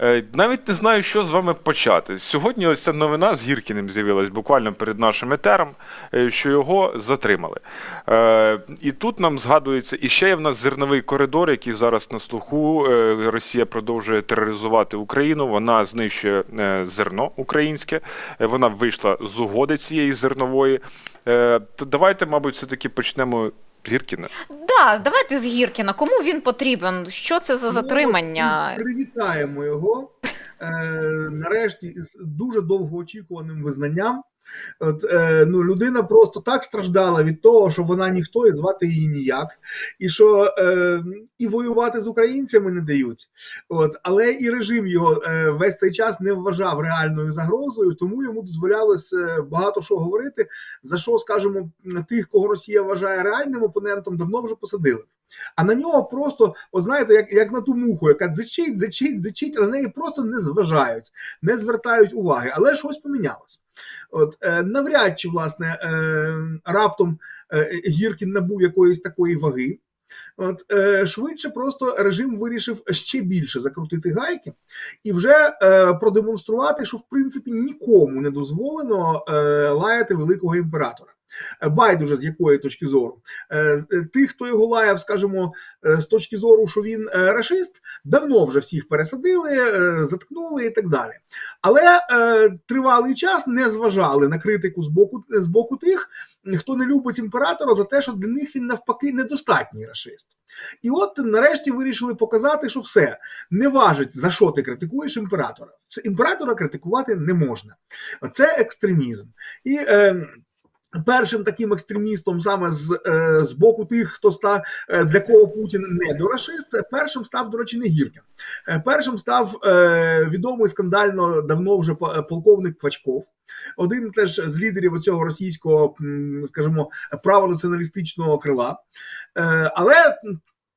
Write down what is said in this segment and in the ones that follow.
Е, Навіть не знаю, що з вами почати. Сьогодні ось ця новина з Гіркіним з'явилась буквально перед нашим етером, е, що його затримали. Е, І тут нам згадується, і ще є в нас зерновий коридор, який зараз на слуху. Росія продовжує тероризувати Україну. Вона знищує зерно українське. Вона вийшла з угоди цієї зернової. То давайте, мабуть, все-таки почнемо з Гіркіна. Да, давайте з Гіркіна. Кому він потрібен? Що це за затримання? Ну, Привітаємо його. Е, нарешті з дуже довгоочікуваним визнанням. От, е, ну, людина просто так страждала від того, що вона ніхто і звати її ніяк, і що е, і воювати з українцями не дають. От, але і режим його е, весь цей час не вважав реальною загрозою, тому йому дозволялось е, багато що говорити. За що, скажімо, тих, кого Росія вважає реальним опонентом, давно вже посадили. А на нього просто, от знаєте, як, як на ту муху, яка дзичить, дзичить, дзичить, а на неї просто не зважають, не звертають уваги, але щось помінялось. От е, навряд чи власне е, раптом е, Гіркін набув якоїсь такої ваги. От швидше просто режим вирішив ще більше закрутити гайки і вже продемонструвати, що в принципі нікому не дозволено лаяти великого імператора. Е, Байдуже з якої точки зору. Е, е, Тих, хто його лаяв, скажімо, з точки зору, що він рашист, давно вже всіх пересадили, заткнули і так далі. Але тривалий час не зважали на критику з боку, з боку тих, хто не любить імператора за те, що для них він навпаки недостатній рашист. І от нарешті вирішили показати, що все не важить за що ти критикуєш імператора. Імператора критикувати не можна. Це екстремізм. І е, Першим таким екстремістом саме з, е, з боку тих, хто ста е, для кого Путін не дорашист, першим став, до речі, не Гіркін. Е, Першим став відомий скандально давно вже полковник Квачков, один теж з лідерів цього російського, скажімо, правонаціоналістичного крила. Але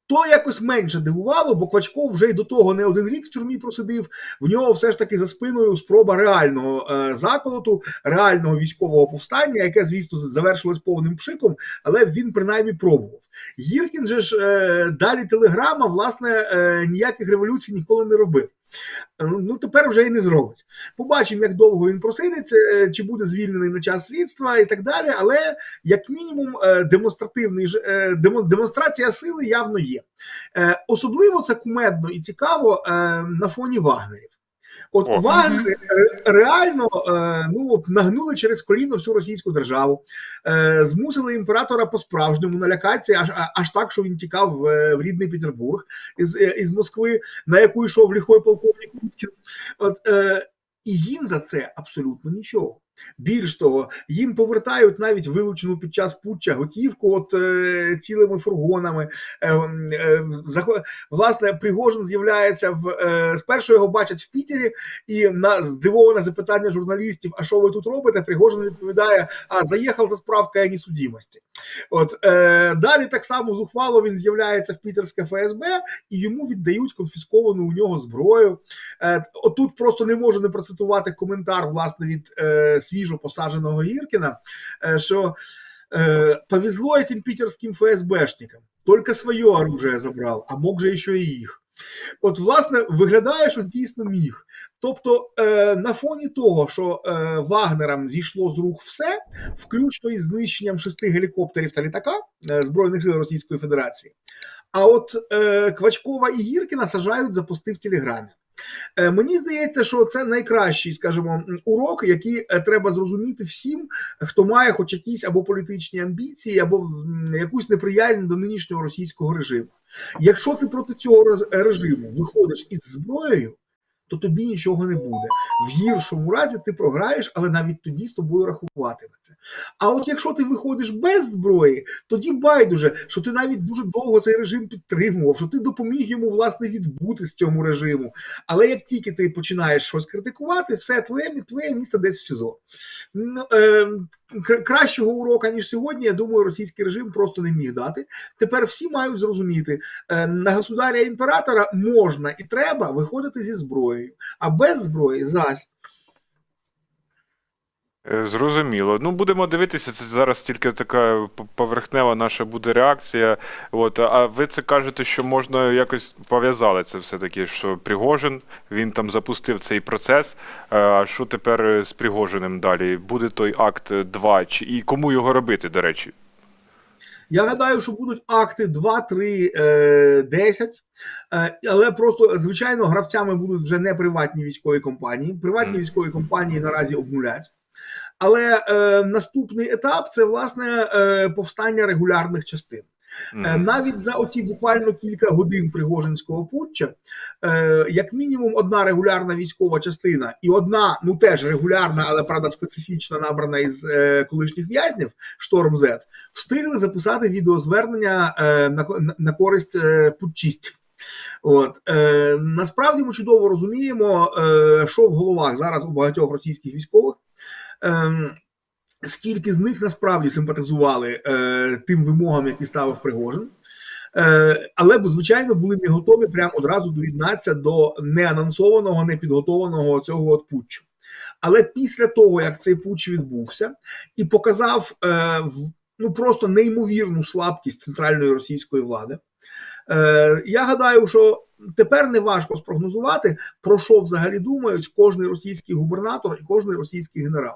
то якось менше дивувало, бо Квачков вже й до того не один рік в тюрмі просидив. В нього все ж таки за спиною спроба реального е, заколоту, реального військового повстання, яке, звісно, завершилось повним пшиком, але він принаймні пробував. Гіркін же ж е, далі телеграма, власне, е, ніяких революцій ніколи не робив. Е, Ну тепер вже і не зробить. Побачимо, як довго він просидиться, е, чи буде звільнений на час слідства і так далі. Але як мінімум, е, демонстративний демонстрація сили явно є. Особливо це кумедно і цікаво на фоні Вагнерів. От О. Вагнери реально е, ну, нагнули через коліно всю російську державу, е, змусили імператора по-справжньому налякатися, аж, аж так, що він тікав в, е, в рідний Петербург із, із Москви, на яку йшов ліхой полковник Уткін. От, і їм за це абсолютно нічого. Більш того, їм повертають навіть вилучену під час путча готівку от е, цілими фургонами. Е, е, власне, Пригожин з'являється в е, спершу його бачать в Пітері, і на здивоване запитання журналістів: а що ви тут робите? Пригожин відповідає: А заїхав за справкою о несудимості. От е, далі так само зухвало він з'являється в пітерське ФСБ, і йому віддають конфісковану у нього зброю. Е, отут просто не можу не процитувати коментар власне від е, свіжо посадженого Гіркіна, е, що е, повезло этим питерским ФСБшникам. Только своє оружие забрав, а мог же ще і їх. От, власне, виглядає, що дійсно міг. Тобто, е, на фоні того, що е, Вагнерам зійшло з рук все, включно із знищенням шести гелікоптерів та літака е, Збройних сил Російської Федерації. А от е, Квачкова і Гіркіна сажають за пости в Телеграмі. Е, Мені здається, що це найкращий, скажімо, урок, який е, треба зрозуміти всім, хто має хоч якісь або політичні амбіції, або якусь неприязнь до нинішнього російського режиму. Якщо ти проти цього режиму виходиш із зброєю, то тобі нічого не буде. В гіршому разі ти програєш, але навіть тоді з тобою рахуватиметься. А от якщо ти виходиш без зброї, тоді байдуже, що ти навіть дуже довго цей режим підтримував, що ти допоміг йому власне відбутись цьому режиму. Але як тільки ти починаєш щось критикувати, все твоє, твоє місце десь в СІЗО. Кращого урока ніж сьогодні, я думаю, російський режим просто не міг дати. Тепер всі мають зрозуміти, е, на государя імператора можна і треба виходити зі зброєю, а без зброї зась. Е, Зрозуміло. Ну, будемо дивитися. Це зараз тільки така поверхнева наша буде реакція. От, а ви це кажете, що можна якось пов'язали це все-таки, що Пригожин він там запустив цей процес. Е, А що тепер е, з Пригожиним далі? Буде той акт 2, чи і кому його робити, до речі? Я гадаю, що будуть акти 2, 3, е, 10. Е, але просто, звичайно, гравцями будуть вже не приватні військові компанії. Приватні військові компанії наразі обнулять. Але е, наступний етап це власне е, повстання регулярних частин. Е, Мгм. Навіть за оці буквально кілька годин Пригожинського путча, е, як мінімум, одна регулярна військова частина і одна, ну теж регулярна, але правда специфічна, набрана із е, колишніх в'язнів Шторм Z, встигли записати відеозвернення е, на, на, на користь е, путчистів. От е, насправді ми чудово розуміємо, е, що в головах зараз у багатьох російських військових. Е, скільки з них насправді симпатизували е, тим вимогам, які ставив Пригожин. Е, але звичайно, були не готові прямо одразу доєднатися до неанонсованого, непідготованого цього от путчу. Але після того, як цей путч відбувся і показав е, ну просто неймовірну слабкість центральної російської влади, я гадаю, що тепер не важко спрогнозувати, про що взагалі думають кожний російський губернатор і кожний російський генерал.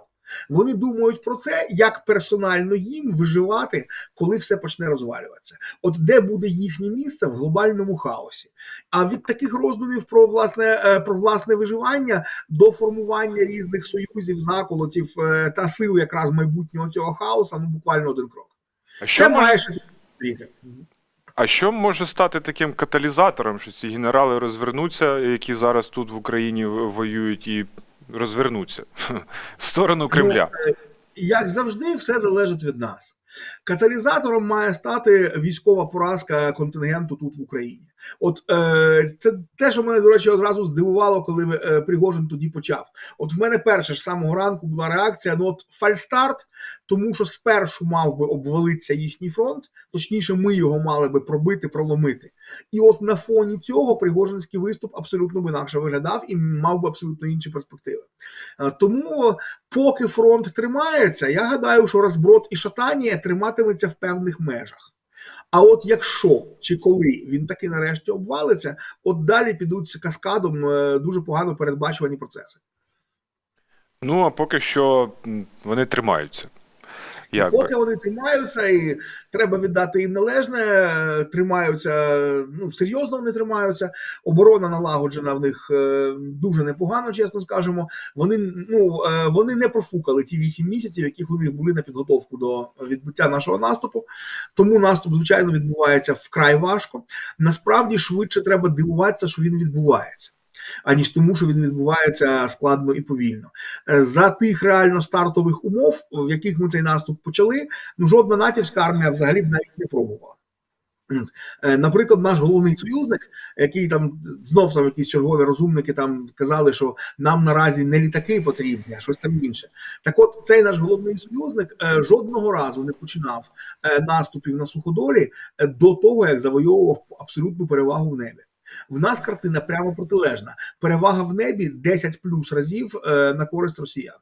Вони думають про це, як персонально їм виживати, коли все почне розвалюватися. От де буде їхнє місце в глобальному хаосі. А від таких роздумів про власне е, про власне виживання до формування різних союзів, заколотів е, та сил якраз майбутнього цього хаоса, ну буквально один крок. А що Це може має ще. А що може стати таким каталізатором, що ці генерали розвернуться, які зараз тут в Україні воюють, і розвернуться в сторону Кремля? Ну, е, як завжди, все залежить від нас. Каталізатором має стати військова поразка контингенту тут в Україні. От е, це те, що мене, до речі, одразу здивувало, коли е, Пригожин тоді почав. От в мене перше ж самого ранку була реакція: ну от фальстарт, тому що спершу мав би обвалитися їхній фронт, точніше, ми його мали би пробити, проломити. І от на фоні цього Пригожинський виступ абсолютно б інакше виглядав і мав би абсолютно інші перспективи. Е, Тому, поки фронт тримається, я гадаю, що розброд і шатання триматиметься в певних межах. А от якщо чи коли він таки нарешті обвалиться, от далі підуть каскадом е, дуже погано передбачувані процеси. Ну а поки що вони тримаються. Як би. Поки вони тримаються, і треба віддати їм належне, е, тримаються, ну серйозно вони тримаються. Оборона налагоджена в них е, дуже непогано, чесно скажемо. Вони ну е, вони не профукали ті вісім місяців, яких у них були на підготовку до відбуття нашого наступу. Тому наступ, звичайно, відбувається вкрай важко. Насправді швидше треба дивуватися, що він відбувається. Аніж тому, що він відбувається складно і повільно Е, за тих реально стартових умов, в яких ми цей наступ почали, ну жодна натівська армія взагалі б навіть не пробувала. Е, Наприклад, наш головний союзник, який там знов там якісь чергові розумники там казали, що нам наразі не літаки потрібні, а щось там інше. Так, от цей наш головний союзник е, жодного разу не починав наступів на суходолі до того, як завойовував абсолютну перевагу в небі. В нас картина прямо протилежна. Перевага в небі 10 плюс разів е, на користь росіян.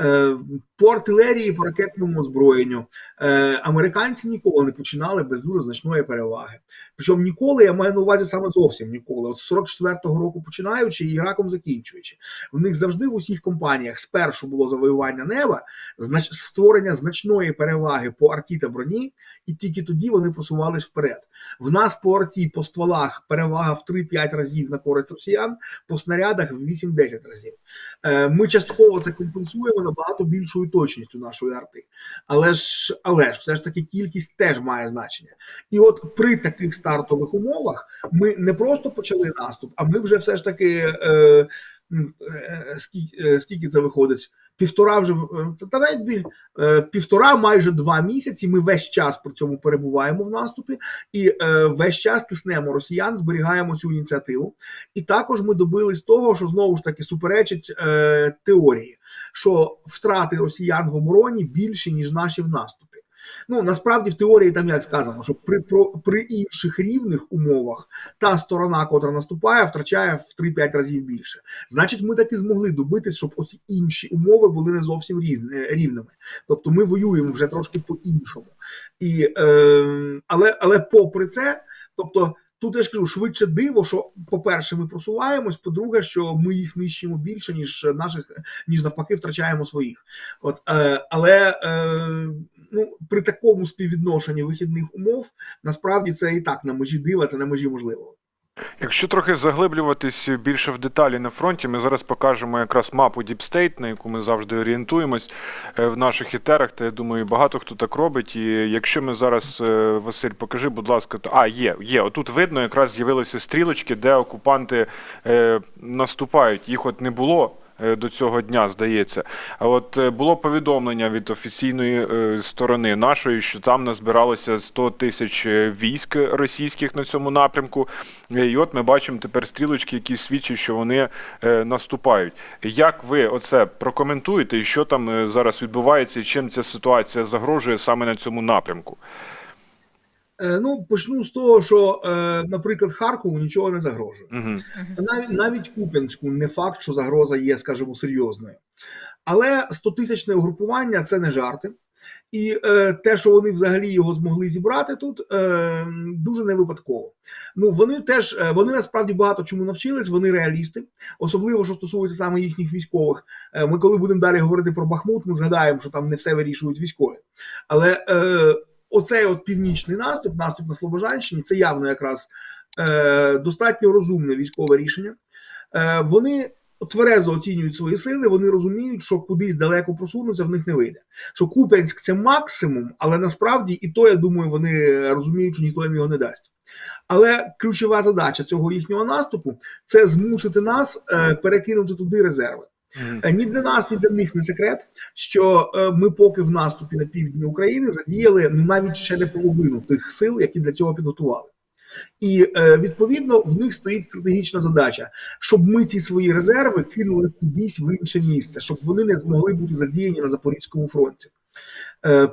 Е, По артилерії, по ракетному озброєнню е, американці ніколи не починали без дуже значної переваги. Причому ніколи я маю на увазі саме зовсім ніколи. От з 44-го року починаючи і раком закінчуючи. В них завжди в усіх компаніях спершу було завоювання неба, знач... створення значної переваги по арті та броні, і тільки тоді вони просувались вперед. В нас по арті, по стволах перевага в 3-5 разів на користь росіян, по снарядах в 8-10 разів. Е, Ми частково це компенсуємо набагато більшою точністю нашої арти. Але ж, але ж все ж таки кількість теж має значення. І от при таких стартових умовах ми не просто почали наступ, а ми вже все ж таки е, е, скільки, е, скільки це виходить? Півтора вже е, та навіть е, півтора, майже два місяці. Ми весь час при цьому перебуваємо в наступі, і весь час тиснемо росіян, зберігаємо цю ініціативу. І також ми добились того, що знову ж таки суперечить теорії, що втрати росіян в обороні більші ніж наші в наступі. Ну насправді в теорії там як сказано, що при про, при інших рівних умовах та сторона, котра наступає, втрачає в 3-5 разів більше. Значить, ми таки змогли добитись, щоб оці інші умови були не зовсім різні, е, рівними. Тобто ми воюємо вже трошки по-іншому. І, е, але, але попри це, тобто. Тут я ж кажу, швидше диво, що по-перше, ми просуваємось. По-друге, що ми їх нищимо більше, ніж наших, ніж навпаки, втрачаємо своїх. От, е, але е, ну, при такому співвідношенні вихідних умов насправді це і так на межі дива, це на межі можливого. Якщо трохи заглиблюватись більше в деталі на фронті, ми зараз покажемо якраз мапу Deep State, на яку ми завжди орієнтуємось е, в наших етерах. Та я думаю, багато хто так робить. І якщо ми зараз, е, Василь, покажи, будь ласка, то- а є, є. Отут видно, якраз з'явилися стрілочки, де окупанти е, наступають. Їх от не було. Е, До цього дня здається, а от е, було повідомлення від офіційної е, сторони нашої, що там назбиралося 100 тисяч військ російських на цьому напрямку. І от ми бачимо тепер стрілочки, які свідчать, що вони наступають. Як ви оце прокоментуєте, і що там зараз відбувається, і чим ця ситуація загрожує саме на цьому напрямку? Е, ну, почну з того, що, е, наприклад, Харкову нічого не загрожує. Угу. Навіть навіть Куп'янську не факт, що загроза є, скажімо, серйозною. Але 100-тисячне угрупування це не жарти. І е, те, що вони взагалі його змогли зібрати тут, е, дуже не випадково. Ну вони теж е, вони насправді багато чому навчились. Вони реалісти, особливо що стосується саме їхніх військових. Е, ми, коли будемо далі говорити про Бахмут, ми згадаємо, що там не все вирішують військові. Але е, оцей от північний наступ, наступ на Слобожанщині, це явно якраз е, достатньо розумне військове рішення. Е, вони тверезо оцінюють свої сили, вони розуміють, що кудись далеко просунутися в них не вийде. Що Куп'янськ це максимум, але насправді і то, я думаю, вони розуміють, що ніхто їм його не дасть. Але ключова задача цього їхнього наступу це змусити нас е, перекинути туди резерви. Е, Ні для нас, ні для них не секрет, що е, ми поки в наступі на півдні України задіяли ну навіть ще не половину тих сил, які для цього підготували. І е, відповідно в них стоїть стратегічна задача, щоб ми ці свої резерви кинули кудись в інше місце, щоб вони не змогли бути задіяні на Запорізькому фронті.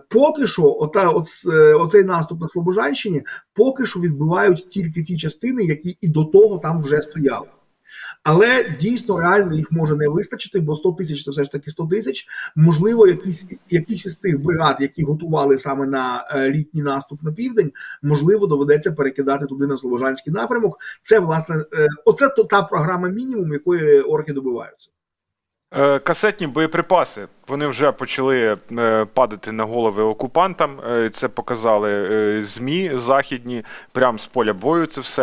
Поки що, ота, оц, оцей наступ на Слобожанщині, поки що відбивають тільки ті частини, які і до того там вже стояли. Але дійсно реально їх може не вистачити, бо 100 тисяч це все ж таки 100 тисяч. Можливо, якісь якісь із тих бригад, які готували саме на е, літній наступ на південь, можливо, доведеться перекидати туди на Слобожанський напрямок. Це власне е, оце то та програма мінімум, якої орки добиваються. Е, Касетні боєприпаси вони вже почали падати на голови окупантам. Це показали змі західні, прямо з поля бою. Це все.